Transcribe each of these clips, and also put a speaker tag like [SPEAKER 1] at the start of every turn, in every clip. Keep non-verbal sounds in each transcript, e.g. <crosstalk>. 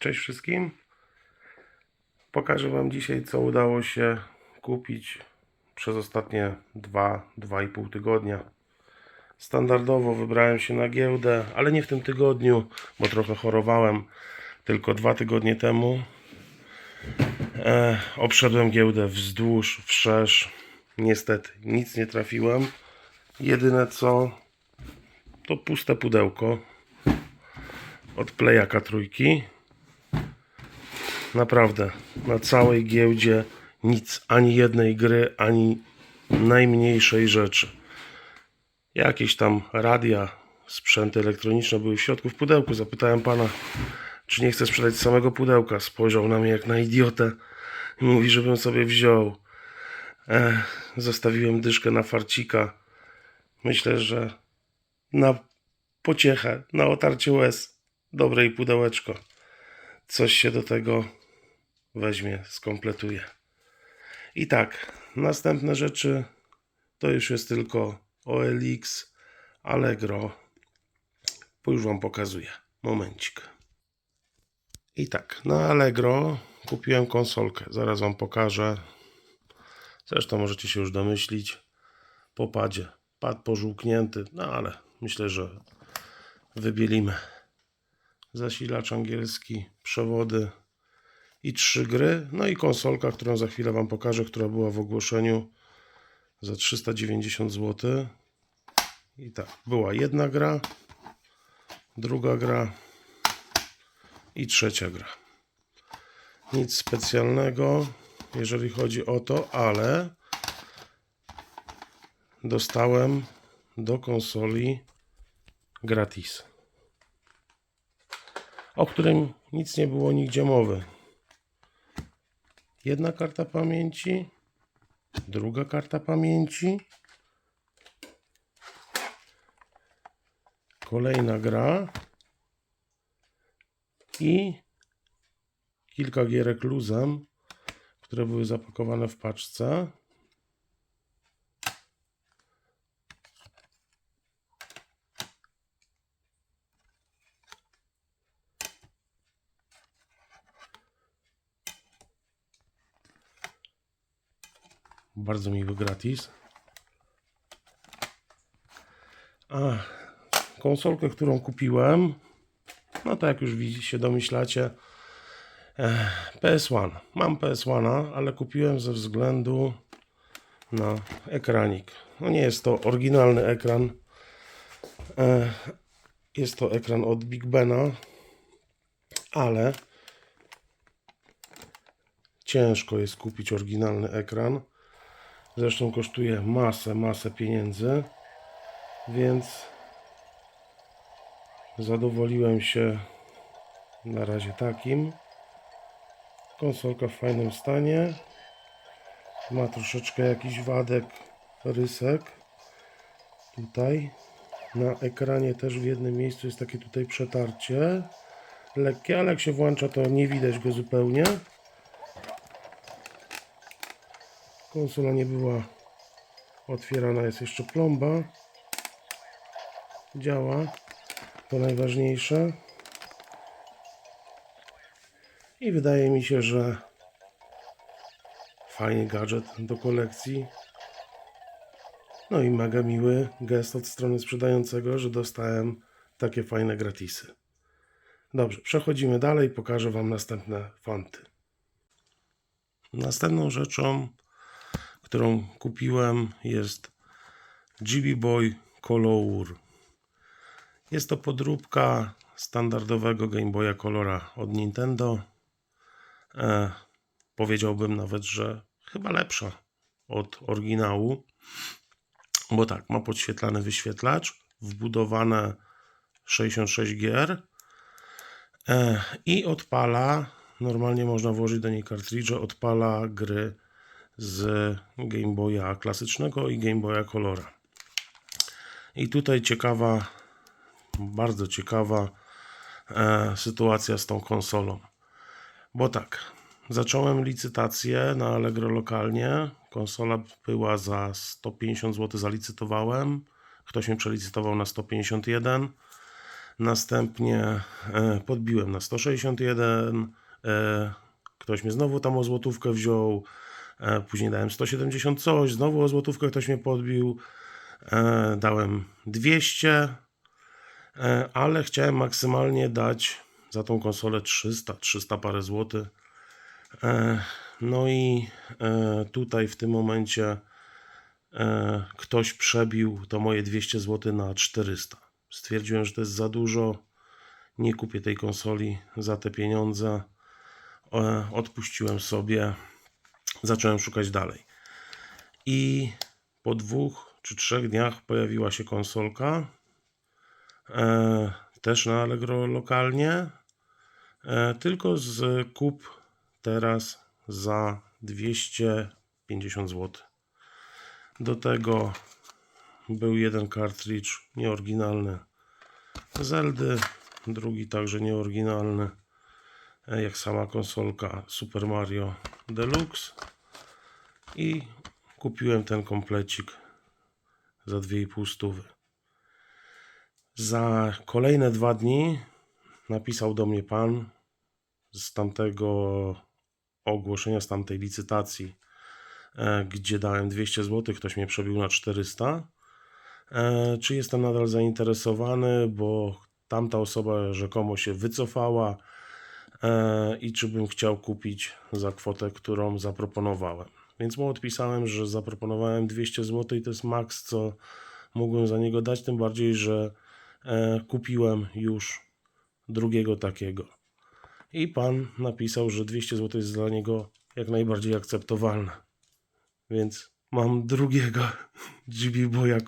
[SPEAKER 1] Cześć wszystkim. Pokażę Wam dzisiaj, co udało się kupić przez ostatnie 2-2,5 tygodnia. Standardowo wybrałem się na giełdę, ale nie w tym tygodniu, bo trochę chorowałem. Tylko dwa tygodnie temu e, obszedłem giełdę wzdłuż, wszerz. Niestety nic nie trafiłem. Jedyne co to puste pudełko od Playaka trójki. Naprawdę, na całej giełdzie nic, ani jednej gry, ani najmniejszej rzeczy. Jakieś tam radia, sprzęty elektroniczne były w środku w pudełku. Zapytałem pana, czy nie chce sprzedać samego pudełka. Spojrzał na mnie jak na idiotę i mówi, żebym sobie wziął. Ech, zostawiłem dyszkę na farcika. Myślę, że na pociechę, na otarcie łez, dobre i pudełeczko. Coś się do tego weźmie, skompletuje. I tak, następne rzeczy to już jest tylko OLX, Allegro. Bo już Wam pokazuję. Momencik. I tak, na Allegro kupiłem konsolkę. Zaraz Wam pokażę. Zresztą możecie się już domyślić. Po padzie. Pad pożółknięty, no ale myślę, że wybielimy. Zasilacz angielski, przewody i trzy gry. No i konsolka, którą za chwilę Wam pokażę, która była w ogłoszeniu za 390 zł. I tak, była jedna gra, druga gra i trzecia gra. Nic specjalnego, jeżeli chodzi o to, ale dostałem do konsoli gratis, o którym nic nie było nigdzie mowy. Jedna karta pamięci, druga karta pamięci, kolejna gra i kilka gierek luzem, które były zapakowane w paczce. Bardzo miły gratis. A konsolkę, którą kupiłem, no to jak już się domyślacie, eh, PS1. Mam PS1, ale kupiłem ze względu na ekranik. No nie jest to oryginalny ekran. Eh, Jest to ekran od Big Bena, ale ciężko jest kupić oryginalny ekran. Zresztą kosztuje masę, masę pieniędzy, więc zadowoliłem się na razie takim. Konsolka w fajnym stanie. Ma troszeczkę jakiś wadek, rysek. Tutaj na ekranie też w jednym miejscu jest takie tutaj przetarcie. Lekkie, ale jak się włącza to nie widać go zupełnie. Konsola nie była otwierana, jest jeszcze plomba. Działa, to najważniejsze. I wydaje mi się, że fajny gadżet do kolekcji. No i mega miły gest od strony sprzedającego, że dostałem takie fajne gratisy. Dobrze, przechodzimy dalej, pokażę Wam następne fanty. Następną rzeczą którą kupiłem jest GB Boy Color. Jest to podróbka standardowego Game Boya Colora od Nintendo. E, powiedziałbym nawet, że chyba lepsza od oryginału, bo tak, ma podświetlany wyświetlacz, wbudowane 66 gier e, i odpala, normalnie można włożyć do niej kartridże, odpala gry z Game Boya klasycznego i Game Boya Colora. I tutaj ciekawa, bardzo ciekawa e, sytuacja z tą konsolą. Bo tak, zacząłem licytację na Allegro lokalnie. Konsola była za 150 zł, zalicytowałem. Ktoś mi przelicytował na 151. Następnie e, podbiłem na 161. E, ktoś mnie znowu tam o złotówkę wziął. E, później dałem 170 coś, znowu o złotówkę ktoś mnie podbił. E, dałem 200, e, ale chciałem maksymalnie dać za tą konsolę 300, 300 parę złotych. No i tutaj w tym momencie ktoś przebił to moje 200 zł na 400. Stwierdziłem, że to jest za dużo. Nie kupię tej konsoli za te pieniądze. Odpuściłem sobie. Zacząłem szukać dalej. I po dwóch czy trzech dniach pojawiła się konsolka. E, też na Allegro lokalnie. E, tylko z kup teraz za 250 zł. Do tego był jeden kartridż nieoryginalny Zeldy, drugi także nieoryginalny, jak sama konsolka Super Mario Deluxe. I kupiłem ten komplecik za 2,5 stówy. Za kolejne dwa dni napisał do mnie pan z tamtego ogłoszenia, z tamtej licytacji, e, gdzie dałem 200 zł, ktoś mnie przebił na 400. E, Czy jestem nadal zainteresowany, bo tamta osoba rzekomo się wycofała e, i czy bym chciał kupić za kwotę, którą zaproponowałem. Więc mu odpisałem, że zaproponowałem 200 zł i to jest maks, co mógłbym za niego dać, tym bardziej, że e, kupiłem już drugiego takiego. I pan napisał, że 200 zł jest dla niego jak najbardziej akceptowalne. Więc mam drugiego <laughs> GB Boya.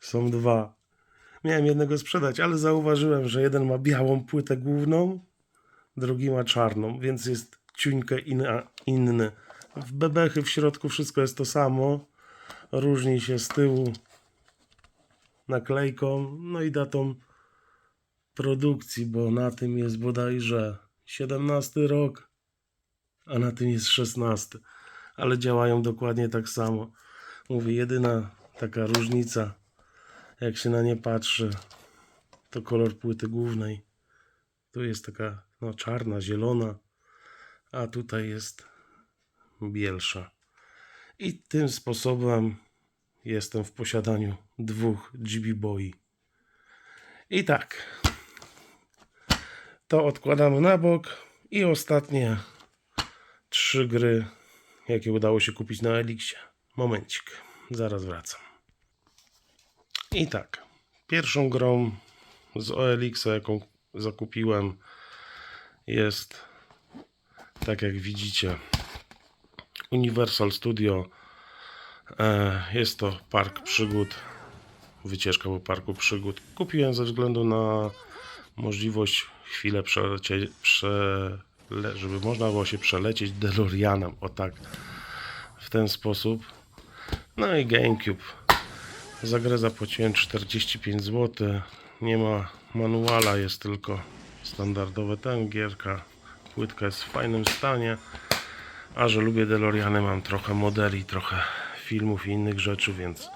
[SPEAKER 1] Są dwa. Miałem jednego sprzedać, ale zauważyłem, że jeden ma białą płytę główną, drugi ma czarną, więc jest ciuńkę inna, inny. W bebechy w środku wszystko jest to samo. Różni się z tyłu naklejką, no i datą produkcji, bo na tym jest bodajże 17 rok, a na tym jest 16. Ale działają dokładnie tak samo. Mówię, jedyna taka różnica, jak się na nie patrzy, to kolor płyty głównej. Tu jest taka no, czarna, zielona, a tutaj jest bielsza. I tym sposobem jestem w posiadaniu dwóch GB Boy. I tak, to odkładamy na bok i ostatnie trzy gry, jakie udało się kupić na Elixie. Momencik, zaraz wracam. I tak, pierwszą grą z OLX, jaką zakupiłem, jest, tak jak widzicie, Universal Studio. E, Jest to park przygód, wycieczka po parku przygód. Kupiłem ze względu na możliwość chwilę przelecie, przele, żeby można było się przelecieć DeLoreanem, o tak, w ten sposób. No i GameCube. Za grę zapłaciłem 45 zł. Nie ma manuala, jest tylko standardowe ten gierka. Płytka jest w fajnym stanie. A że lubię DeLoreany, mam trochę modeli, trochę filmów i innych rzeczy, więc,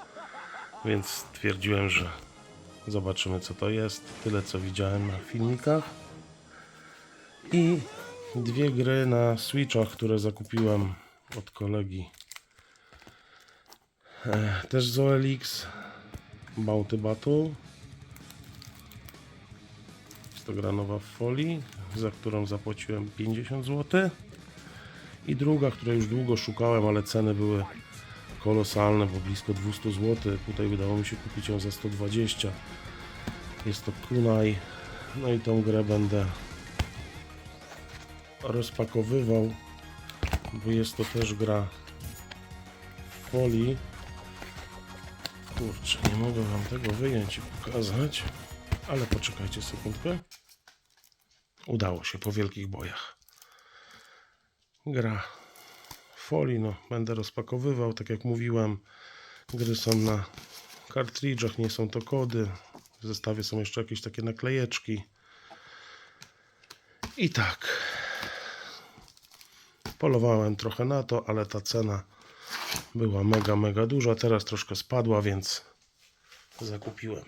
[SPEAKER 1] więc stwierdziłem, że zobaczymy co to jest. Tyle co widziałem na filmikach. I dwie gry na Switchach, które zakupiłem od kolegi. E, też z OLX Bounty Battle. Jest to gra nowa w folii, za którą zapłaciłem 50 zł. I druga, której już długo szukałem, ale ceny były kolosalne, bo blisko 200 zł. Tutaj udało mi się kupić ją za 120. Jest to Kunai. No i tą grę będę rozpakowywał, bo jest to też gra w folii. Kurczę, nie mogę wam tego wyjąć i pokazać, ale poczekajcie sekundkę. Udało się po wielkich bojach. Gra folii, no będę rozpakowywał, tak jak mówiłem. Gry są na kartridżach, nie są to kody. W zestawie są jeszcze jakieś takie naklejeczki. I tak. Polowałem trochę na to, ale ta cena była mega, mega duża. Teraz troszkę spadła, więc zakupiłem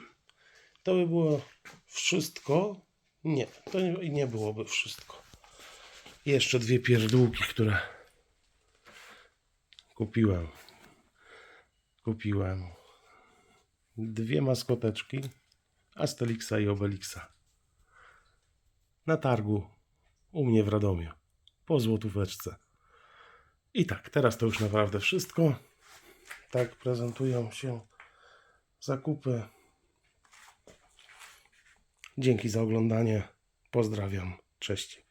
[SPEAKER 1] To by było wszystko. Nie, to nie, byłoby wszystko. Jeszcze dwie pierdółki, które kupiłem. Kupiłem dwie maskoteczki Astelixa i Obelixa na targu u mnie w Radomiu po złotóweczce. I tak, teraz to już naprawdę wszystko. Tak prezentują się zakupy. Dzięki za oglądanie. Pozdrawiam. Cześć.